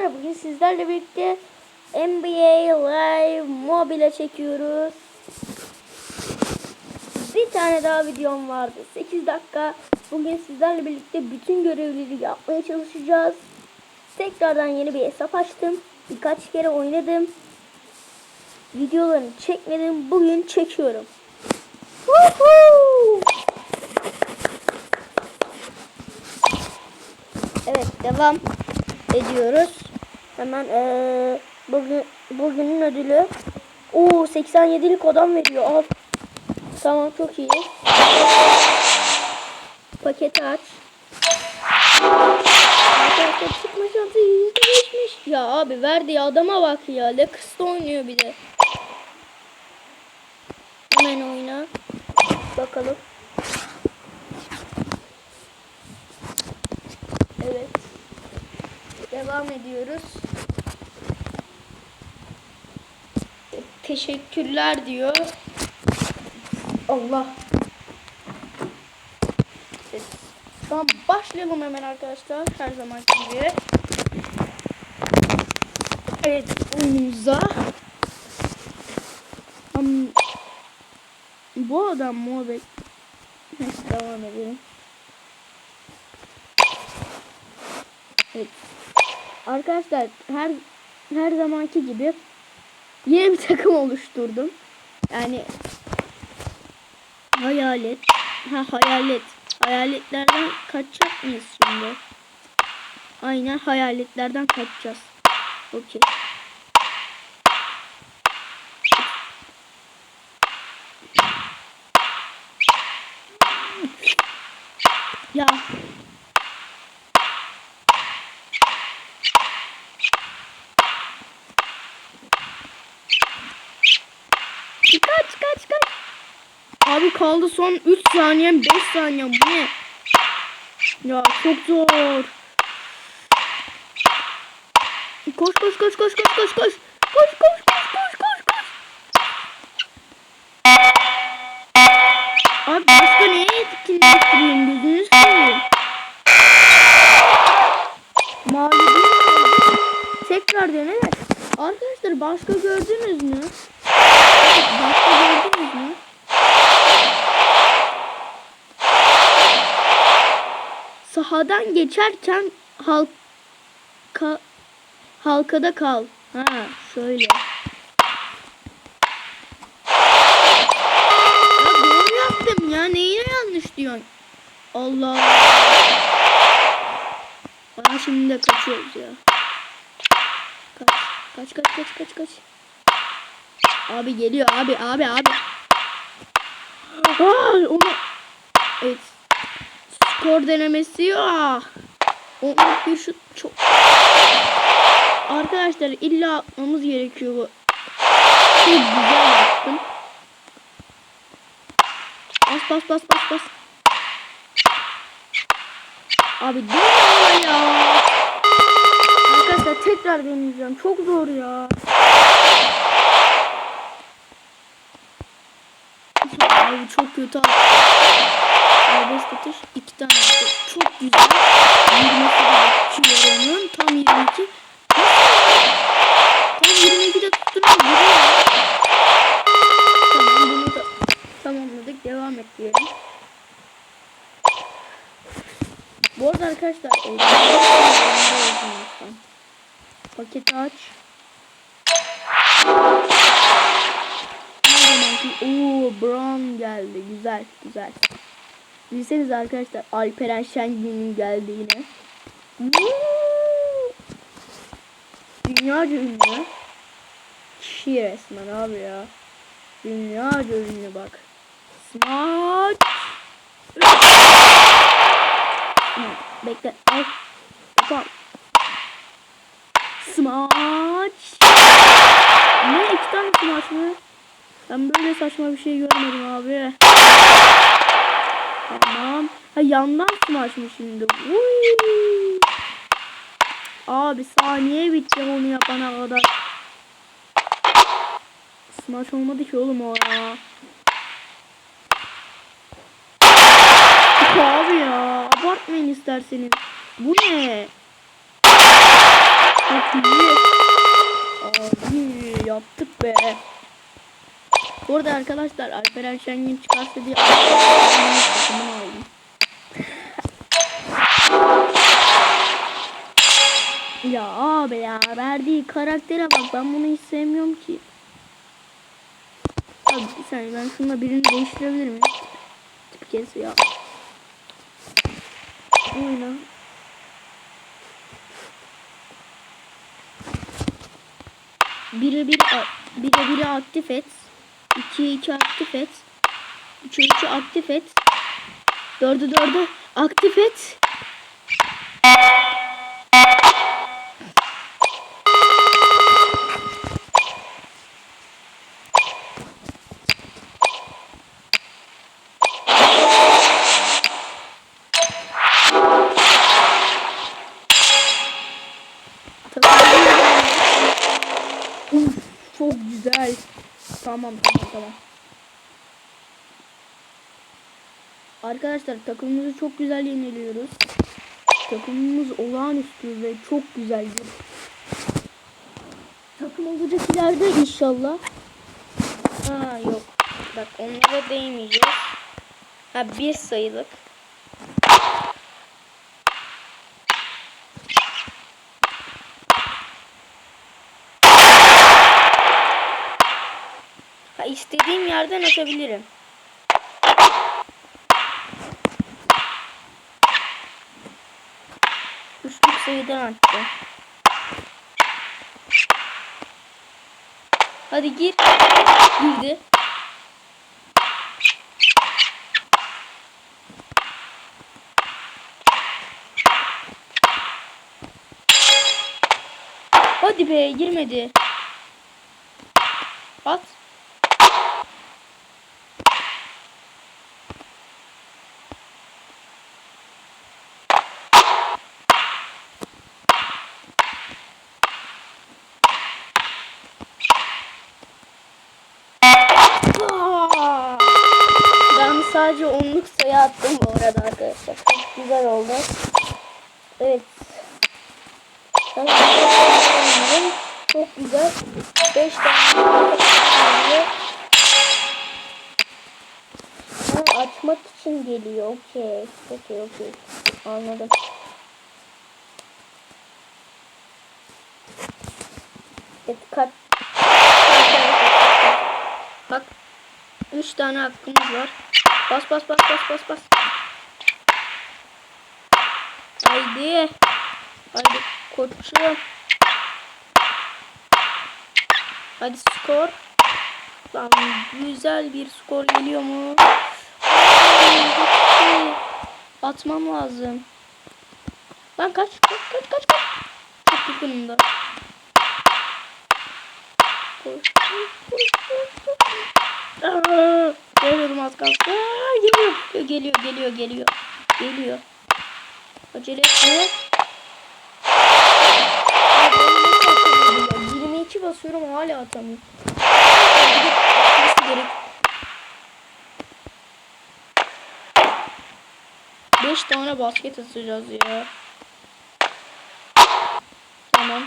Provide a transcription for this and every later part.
Arkadaşlar bugün sizlerle birlikte NBA Live Mobile çekiyoruz. Bir tane daha videom vardı. 8 dakika. Bugün sizlerle birlikte bütün görevleri yapmaya çalışacağız. Tekrardan yeni bir hesap açtım. Birkaç kere oynadım. Videolarını çekmedim. Bugün çekiyorum. Evet devam ediyoruz. Hemen eee bugün bugünün ödülü o 87'lik adam veriyor. Al. Tamam çok iyi. Paketi aç. Arkadaşlar çıkma şansı %5'miş. Ya abi verdiği adama bak ya. Lakıs'ta oynuyor bir de. Hemen oyna. Bakalım. Evet. Devam ediyoruz. Teşekkürler diyor. Allah. Evet. Tamam başlayalım hemen arkadaşlar. Her zaman gibi. Evet oyunumuza. Am- bu adam bek? Neyse devam edelim. Evet. Arkadaşlar her her zamanki gibi yeni bir takım oluşturdum. Yani hayalet. Ha hayalet. Hayaletlerden kaçacak mıyız şimdi? Aynen hayaletlerden kaçacağız. Okey. Ya Kaç kaç kaç. Abi kaldı son 3 saniyem 5 saniyem bu ne? Ya çok zor. Koş koş koş koş koş. Koş koş koş koş Sahadan geçerken halka halkada kal. Ha şöyle. Ya doğru yaptım ya. Neyine yanlış diyorsun? Allah. Aa şimdi de kaçıyoruz ya. Kaç. Kaç kaç kaç kaç kaç. Abi geliyor abi abi abi. Aa, onu Evet. Skor denemesi ya. Onun bir şut çok Arkadaşlar illa atmamız gerekiyor bu. Çok güzel yaptım. Bas bas bas bas bas. Abi dur ya. Arkadaşlar tekrar deneyeceğim. Çok zor ya. Abi çok kötü attı. Serbest atış iki tane attı. Çok güzel. 22 de geçiyor onun. Tam 22. Tam 22'de tutturuyor. Vuruyor. Tamam bunu da tamamladık. Devam et diyelim. Bu arada arkadaşlar e, paketi aç. Ooo Brown geldi. Güzel güzel. Bilseniz arkadaşlar Alperen Şengün'ün geldi yine. Woo! Dünyaca ünlü. Kişi resmen abi ya. Dünyaca ünlü bak. Smart. Bekle. Al. Tamam. Smaç. Ne iki tane smaç mı? Ben böyle saçma bir şey görmedim abi. Tamam. Ha yandan smaçmış şimdi. Uy. Abi saniye bitecek onu yapana kadar. Smaç olmadı ki oğlum o ya. Abi ya abartmayın isterseniz. Bu ne? Abi yaptık be. Bu arada arkadaşlar Alperen Şengün çıkarsa diye aldım. Ya abi ya verdiği karaktere bak ben bunu hiç sevmiyorum ki. Abi bir saniye ben şununla birini değiştirebilir miyim? Tip kes ya. Oyna. Bire bir bire biri aktif et. 2'ye 2 aktif et. 3'e 3'ü aktif et. 4'ü 4'ü aktif et. Uf, çok güzel. Tamam tamam. Arkadaşlar takımımızı çok güzel yeniliyoruz. Takımımız olağanüstü ve çok güzeldir. Takım olacak ileride inşallah. Ha yok. Bak onlara değmeyeceğiz. Ha bir sayılık. İstediğim yerden atabilirim. Üçlük sayıdan attı. Hadi gir. Girdi. Hadi be girmedi. At. Aa! Ben sadece onluk sayı attım bu arada arkadaşlar. Çok oldu. Evet. Çok güzel. 5 tane. Ha, açmak için geliyor. Okey. Okey okey. Anladım. Evet kat. Bak. 3 tane hakkımız var. Bas bas bas bas bas bas. Haydi. Haydi koçum. Hadi skor. Lan güzel bir skor geliyor mu? Atmam lazım. Lan kaç kaç kaç kaç kaç. Çok yakınım da. Geliyorum az kalsın. Geliyor. Geliyor geliyor geliyor. Geliyor. Acele ya? 22 basıyorum hala atamıyorum. Gerek? 5 tane basket atacağız ya. Tamam.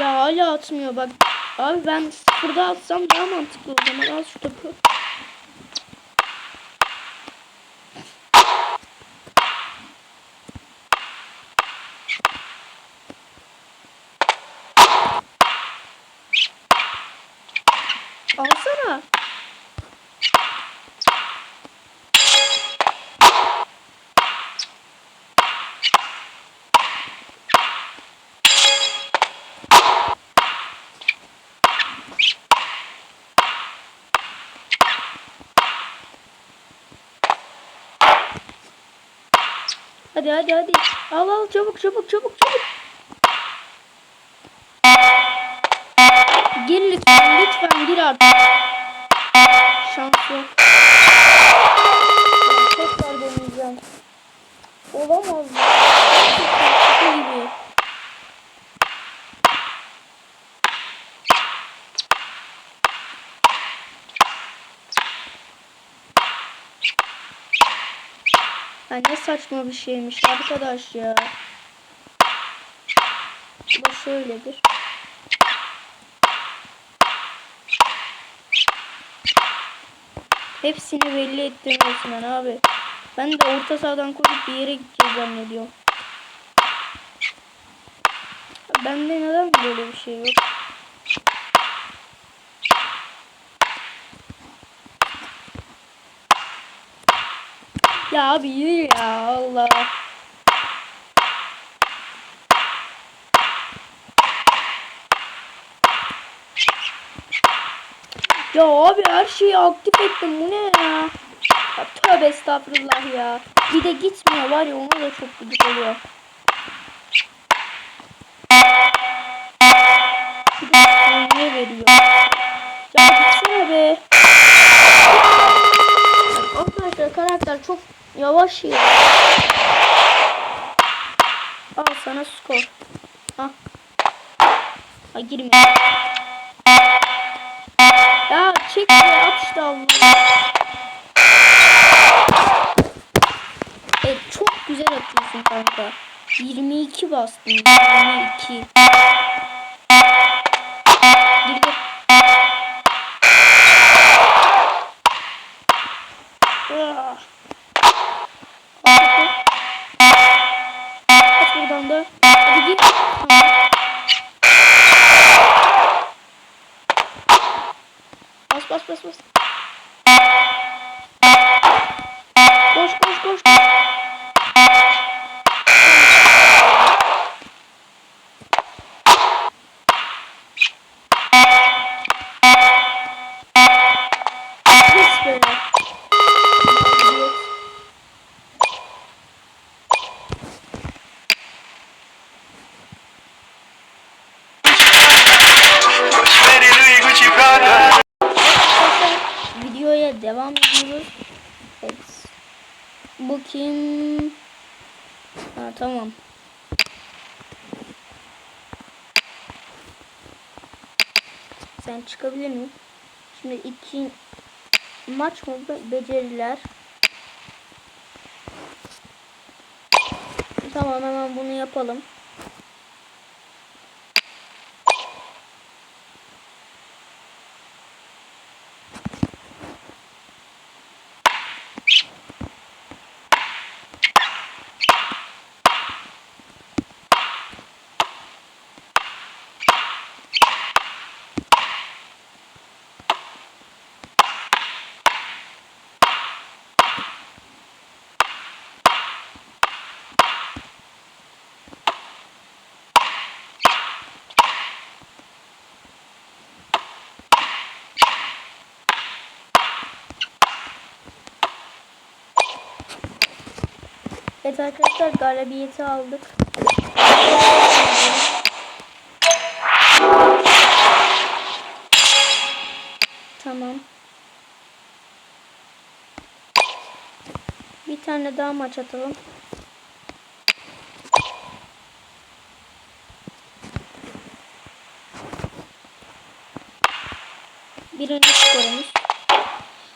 Ya hala atmıyor bak. Abi ben sıfırda atsam daha mantıklı o zaman. Al şu topu. Alsana. Hadi hadi hadi. Al al çabuk çabuk çabuk çabuk. Gir lütfen lütfen gir artık. Şans yok. Tekrar deneyeceğim. Olamaz. Şaka gibi. Ya ne saçma bir şeymiş arkadaş ya. Bu şöyledir. Hepsini belli ettim resmen abi. Ben de orta sahadan koşup bir yere gideceğiz zannediyorum. Bende neden böyle bir şey yok? Ya abi ya Allah. Ya abi her şeyi aktif ettim bu ne ya? ya tövbe estağfurullah ya. Bir de gitmiyor var ya ona da çok gıcık oluyor. Saniye veriyor. Ya gitsene be. Arkadaşlar karakter çok yavaş ya. Al sana skor. Al. Ha girme. Ya çek be at işte Allah. Evet çok güzel atıyorsun kanka. 22 bastın. 22. Bu? Ha tamam. Sen çıkabilir miyim? Şimdi iki maç mı Be- beceriler. Tamam hemen bunu yapalım. Evet arkadaşlar galibiyeti aldık. Tamam. Bir tane daha maç atalım. Birinci skorumuz.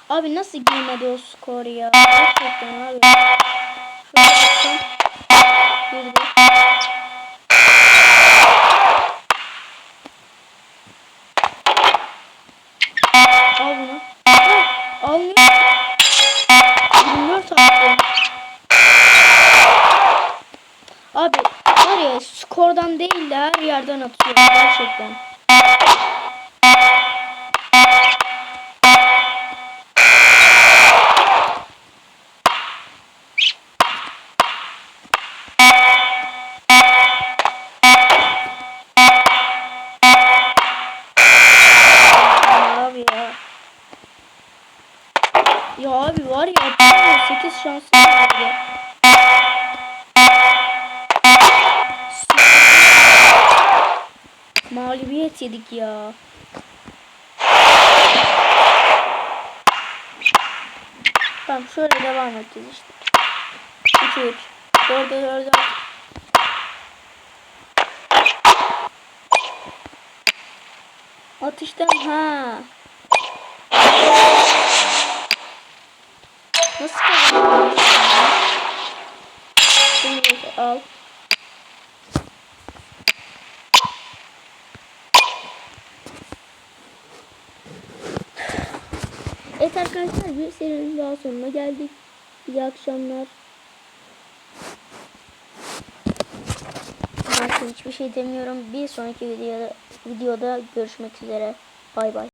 Abi nasıl girmedi o skor ya? Gerçekten abi. Baksam. Girdi. Al bunu. Ah, Almıyor. 24 attım. Abi var ya skordan değil de her yerden atıyor gerçekten. Abi ya. Ya abi var ya atamıyor 8 şansım var ya. Mağlubiyet yedik ya. Tamam şöyle devam edeceğiz işte. 3 3 4 4 4 Atıştan ha. Nasıl kazanıyorsun? Şimdi al. Arkadaşlar bir serinin daha sonuna geldik. İyi akşamlar. Başka hiçbir şey demiyorum. Bir sonraki videoda, videoda görüşmek üzere. Bay bay.